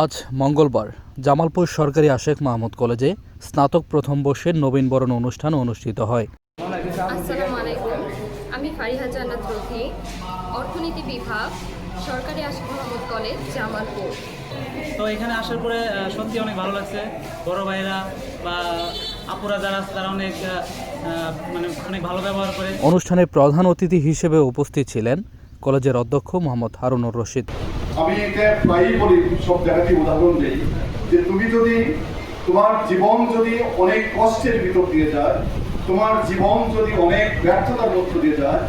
আজ মঙ্গলবার জামালপুর সরকারি আশেখ মাহমুদ কলেজে স্নাতক প্রথম বর্ষের নবীনবরণ অনুষ্ঠান অনুষ্ঠিত হয়। আসসালামু আলাইকুম। আমি ফারিহা জান্নাত রফি অর্থনীতি বিভাগ সরকারি আশিক মোহাম্মদ কলেজ জামালপুর। তো এখানে আসার পরে সত্যি অনেক ভালো লাগছে। বড় ভাইরা বা আপুরা যারা আছে তারা অনেক মানে অনেক ভালো ব্যবহার করে। অনুষ্ঠানে প্রধান অতিথি হিসেবে উপস্থিত ছিলেন কলেজের অধ্যক্ষ মোহাম্মদ হারুনুর রশিদ। আমি এটা প্রায়ই বলি, সব উদাহরণ দিই, যে তুমি যদি তোমার জীবন যদি অনেক কষ্টের ভিতর দিয়ে যায়, তোমার জীবন যদি অনেক ব্যর্থতার মধ্য দিয়ে যায়,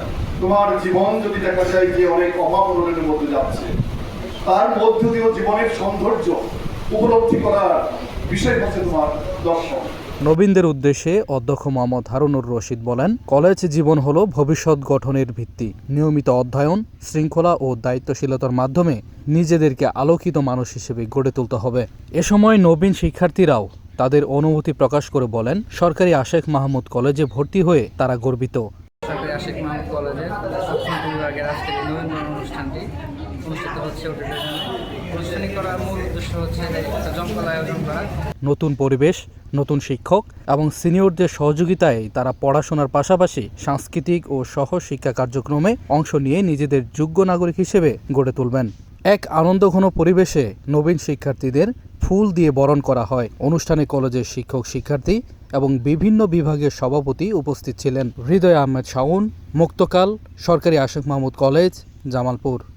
তোমার জীবন যদি দেখা যায় যে অনেক অভাব অনটনের মধ্যে যাচ্ছে, তার মধ্য দিয়েও জীবনের সৌন্দর্য উপলব্ধি করার বিষয় হচ্ছে তোমার দর্শন। নবীনদের উদ্দেশ্যে অধ্যক্ষ মোহাম্মদ হারুনুর রশিদ বলেন, কলেজ জীবন হল ভবিষ্যৎ গঠনের ভিত্তি। নিয়মিত অধ্যয়ন, শৃঙ্খলা ও দায়িত্বশীলতার মাধ্যমে নিজেদেরকে আলোকিত মানুষ হিসেবে গড়ে তুলতে হবে। এ সময় নবীন শিক্ষার্থীরাও তাদের অনুভূতি প্রকাশ করে বলেন, সরকারি আশেখ মাহমুদ কলেজে ভর্তি হয়ে তারা গর্বিত। সরকারি আশিক মাহমুদ নবীনবরণ অনুষ্ঠানটি অনুষ্ঠিত হচ্ছে নতুন পরিবেশ, নতুন শিক্ষক এবং সিনিয়রদের সহযোগিতায় তারা পড়াশোনার পাশাপাশি সাংস্কৃতিক ও সহ শিক্ষা কার্যক্রমে অংশ নিয়ে নিজেদের যোগ্য নাগরিক হিসেবে গড়ে তুলবেন। এক আনন্দঘন পরিবেশে নবীন শিক্ষার্থীদের ফুল দিয়ে বরণ করা হয়। অনুষ্ঠানে কলেজের শিক্ষক শিক্ষার্থী এবং বিভিন্ন বিভাগের সভাপতি উপস্থিত ছিলেন। হৃদয় আহমেদ শাওন, মুক্তকাল, সরকারি আশেখ মাহমুদ কলেজ, জামালপুর।